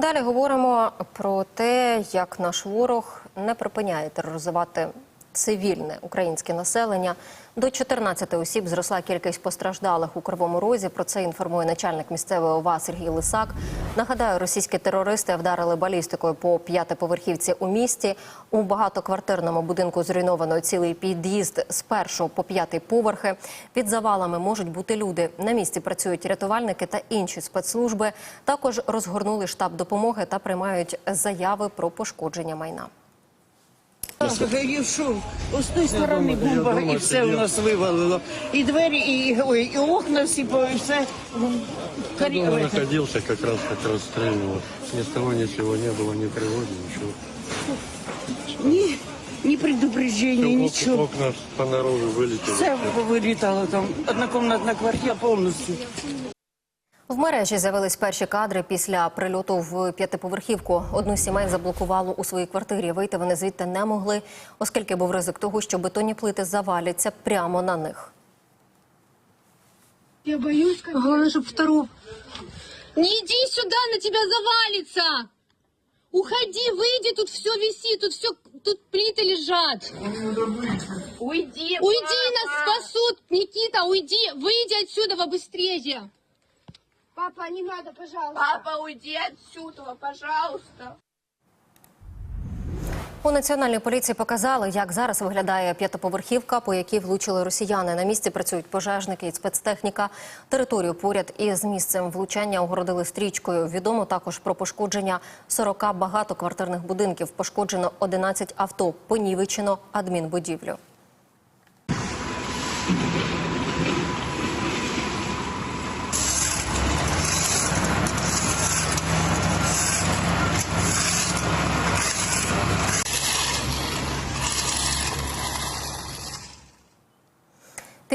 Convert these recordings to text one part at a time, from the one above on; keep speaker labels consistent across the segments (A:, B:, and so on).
A: Далі говоримо про те, як наш ворог не припиняє тероризувати цивільне українське населення. До 14 осіб зросла кількість постраждалих у Кривому Розі. Про це інформує начальник місцевої ОВА Сергій Лисак. Нагадаю, російські терористи вдарили балістикою по п'ятиповерхівці у місті. У багатоквартирному будинку зруйновано цілий під'їзд з першого по п'ятий поверхи. Під завалами можуть бути люди. На місці працюють рятувальники та інші спецслужби. Також розгорнули штаб допомоги та приймають заяви про пошкодження майна.
B: Горів шов. Ось з тої сторони бомба і все у нас вивалило. І двері, і, ой, і окна всі, по- і все. Карі-
C: Он
B: ой,
C: находился как раз как расстреливал. Ни с того ни с сего не было, ни тревоги, ничего.
B: Ні, ні предупреждення,
C: Ок-
B: нічого.
C: Окна понаружи вылетели.
B: Все вилітало там. Однокомнатна квартира повністю.
A: В мережі з'явились перші кадри після прильоту в п'ятиповерхівку. Одну з сімей заблокувало у своїй квартирі. Вийти вони звідти не могли, оскільки був ризик того, що бетонні плити заваляться прямо на них.
D: Я боюсь, как... Главное, чтобы второго...
E: Не иди сюда, на тебя завалится! Уходи, выйди, тут все висит, тут все, тут плиты лежат.
D: Уйди,
E: Уйди, нас спасут, Никита, уйди, выйди отсюда быстрее.
D: Папа, не надо, пожалуйста.
F: Папа, уйди отсюда, пожалуйста.
A: У національній поліції показали, як зараз виглядає п'ятиповерхівка, по якій влучили росіяни. На місці працюють пожежники і спецтехніка. Територію поряд із місцем влучання огородили стрічкою. Відомо також про пошкодження 40 багатоквартирних будинків. Пошкоджено 11 авто, понівечено адмінбудівлю.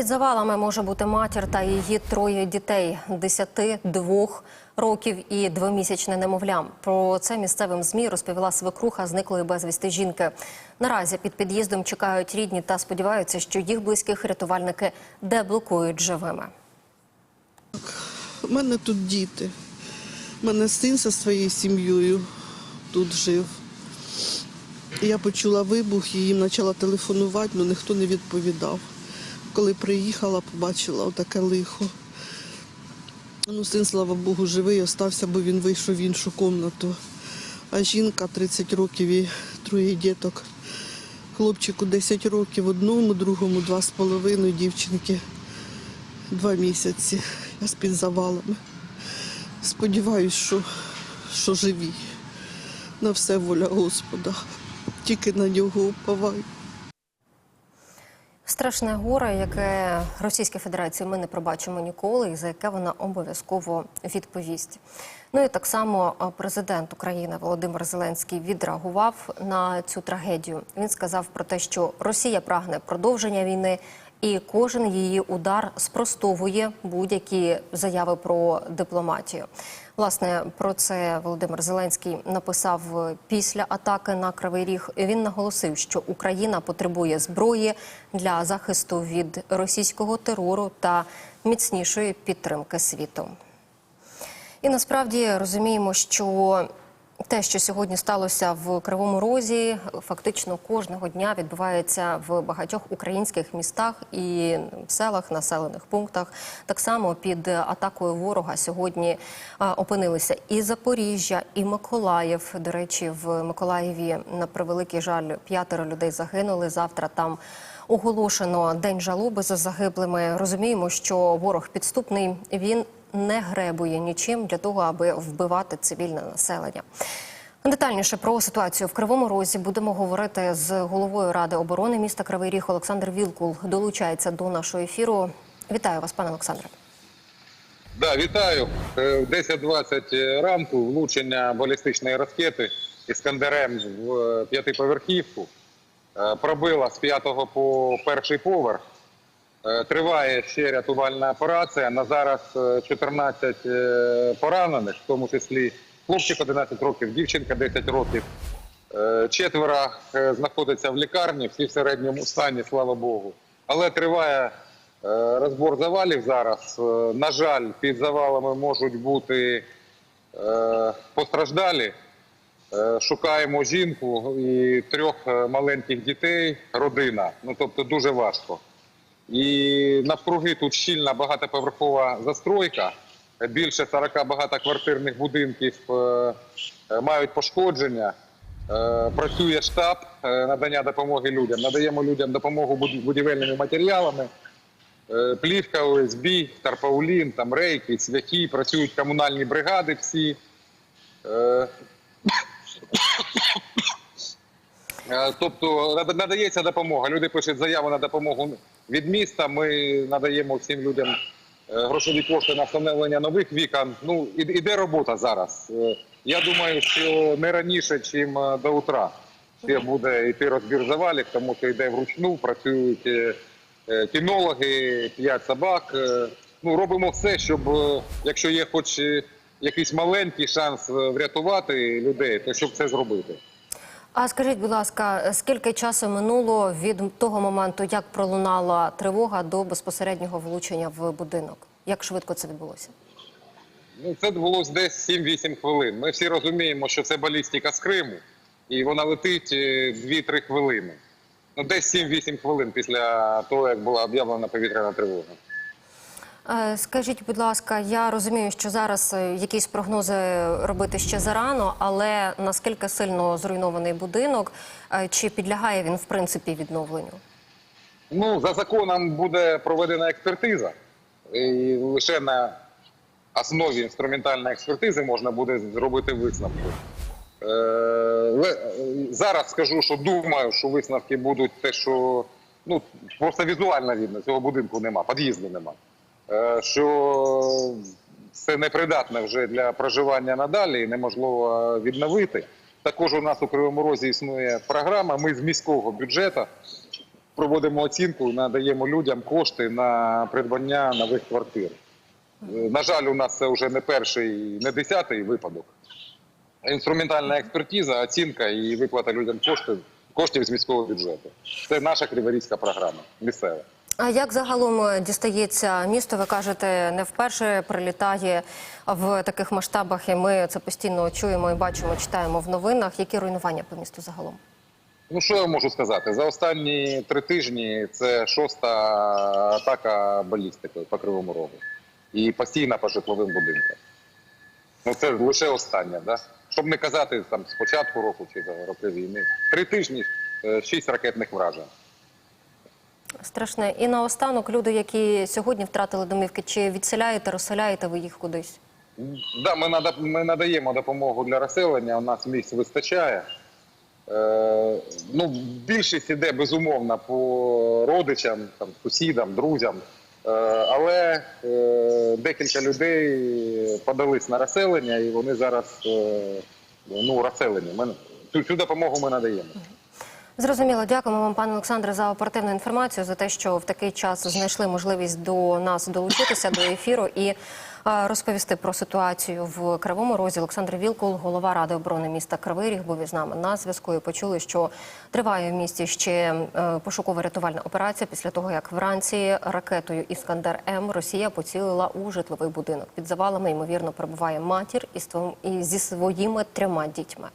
A: Під завалами може бути матір та її троє дітей 10, 2 років і двомісячне немовлям. Про це місцевим змі розповіла свекруха зниклої безвісти жінки. Наразі під під'їздом чекають рідні та сподіваються, що їх близьких рятувальники деблокують живими.
G: У мене тут діти. У мене син зі своєю сім'єю тут жив. Я почула вибух і їм почала телефонувати, але ніхто не відповідав. Коли приїхала, побачила отаке лихо. Ну, син, слава Богу, живий остався, бо він вийшов в іншу кімнату. А жінка 30 років і троє діток. Хлопчику 10 років одному, другому два з половиною, дівчинки два місяці. Я з-під завалами. Сподіваюсь, що, що живі. На все воля Господа. Тільки на нього уповаю.
A: Страшне горе, яке Російській Федерації ми не пробачимо ніколи, і за яке вона обов'язково відповість. Ну і так само президент України Володимир Зеленський відреагував на цю трагедію. Він сказав про те, що Росія прагне продовження війни, і кожен її удар спростовує будь-які заяви про дипломатію. Власне, про це Володимир Зеленський написав після атаки на Кривий Ріг. Він наголосив, що Україна потребує зброї для захисту від російського терору та міцнішої підтримки світу. І насправді розуміємо, що те, що сьогодні сталося в Кривому Розі, фактично кожного дня відбувається в багатьох українських містах і селах, населених пунктах. Так само під атакою ворога сьогодні опинилися і Запоріжжя, і Миколаїв. До речі, в Миколаєві на превеликий жаль п'ятеро людей загинули. Завтра там оголошено день жалоби за загиблими. Розуміємо, що ворог підступний. Він не гребує нічим для того, аби вбивати цивільне населення. Детальніше про ситуацію в Кривому Розі будемо говорити з головою ради оборони міста Кривий Ріг. Олександр Вілкул долучається до нашого ефіру. Вітаю вас, пане Олександре.
H: Да, вітаю. Е, В 10.20 ранку влучення балістичної ракети Іскандерем в е, п'ятиповерхівку Е, пробила з п'ятого по перший поверх. Е, Триває ще рятувальна операція. На зараз е, 14 е, поранених, в тому числі хлопчик 11 років, дівчинка 10 років. Е, Четверо е, знаходяться в лікарні, всі в середньому стані, слава Богу. Але триває е, розбор завалів зараз. Е, На жаль, під завалами можуть бути е, постраждалі. Е, Шукаємо жінку і трьох е, маленьких дітей, родина. Ну тобто дуже важко. І навкруги тут щільна багатоповерхова застройка. Більше 40 багатоквартирних будинків е, е, мають пошкодження. Е, Працює штаб надання допомоги людям. Надаємо людям допомогу будівельними матеріалами. Плівка, ОСБ, Тарпаулін, там рейки, цвяхи, працюють комунальні бригади всі. Е, Тобто надається допомога. Люди пишуть заяву на допомогу від міста. Ми надаємо всім людям е, грошові кошти на встановлення нових вікон. Ну іде робота зараз. Е, Я думаю, що не раніше, ніж до утра. Ще буде йти розбір завалів, тому що йде вручну, працюють кінологи, п'ять собак. Ну робимо все, щоб якщо є хоч якийсь маленький шанс врятувати людей, то щоб це зробити.
A: А скажіть, будь ласка, скільки часу минуло від того моменту, як пролунала тривога до безпосереднього влучення в будинок? Як швидко це відбулося?
H: Ну, це відбулося десь 7-8 хвилин. Ми всі розуміємо, що це балістика з Криму, і вона летить е, 2-3 хвилини. Ну, десь 7-8 хвилин після того, як була об'явлена повітряна тривога.
A: Е, Скажіть, будь ласка, я розумію, що зараз е, якісь прогнози робити ще зарано, але наскільки сильно зруйнований будинок, Е, чи підлягає він в принципі відновленню?
H: Ну, за законом буде проведена експертиза, і лише на основі інструментальної експертизи можна буде зробити висновки. Зараз скажу, що думаю, що висновки будуть те, що ну просто візуально видно, цього будинку нема, під'їзду нема. Е, що це непридатне вже для проживання надалі і неможливо відновити. Також у нас у Кривому Розі існує програма. Ми з міського бюджету проводимо оцінку, надаємо людям кошти на придбання нових квартир. Е, На жаль, у нас це вже не перший, не десятий випадок. Інструментальна експертиза, оцінка і виплата людям коштів, коштів з міського бюджету. Це наша криворізька програма місцева.
A: А як загалом е, дістається місто? Ви кажете, не вперше прилітає в таких масштабах, і ми це постійно чуємо і бачимо, читаємо в новинах. Які руйнування по місту загалом?
H: Ну що я можу сказати? За останні три тижні це шоста атака балістикою по кривому рогу. І постійна по житловим будинкам. Ну це лише остання, да? Щоб не казати там з початку року чи за роки війни. Три тижні, е, шість ракетних вражень.
A: Страшне. І наостанок люди, які сьогодні втратили домівки, чи відселяєте, розселяєте ви їх кудись?
H: Да, ми, нада, ми надаємо допомогу для розселення, у нас місць вистачає. Е, ну, більшість іде безумовно по родичам, там, сусідам, друзям. Е, але е, декілька людей подались на розселення і вони зараз е, ну, розселені. Ми, цю, цю допомогу ми надаємо.
A: Зрозуміло, дякуємо вам, пане Олександре, за оперативну інформацію, за те, що в такий час знайшли можливість до нас долучитися до ефіру і е, розповісти про ситуацію в Кривому Розі. Олександр Вілкул, голова ради оборони міста Кривий Ріг, був із нами на зв'язку. І почули, що триває в місті ще е, пошуково-рятувальна операція після того, як вранці ракетою Іскандер М Росія поцілила у житловий будинок. Під завалами ймовірно перебуває матір із зі своїми трьома дітьми.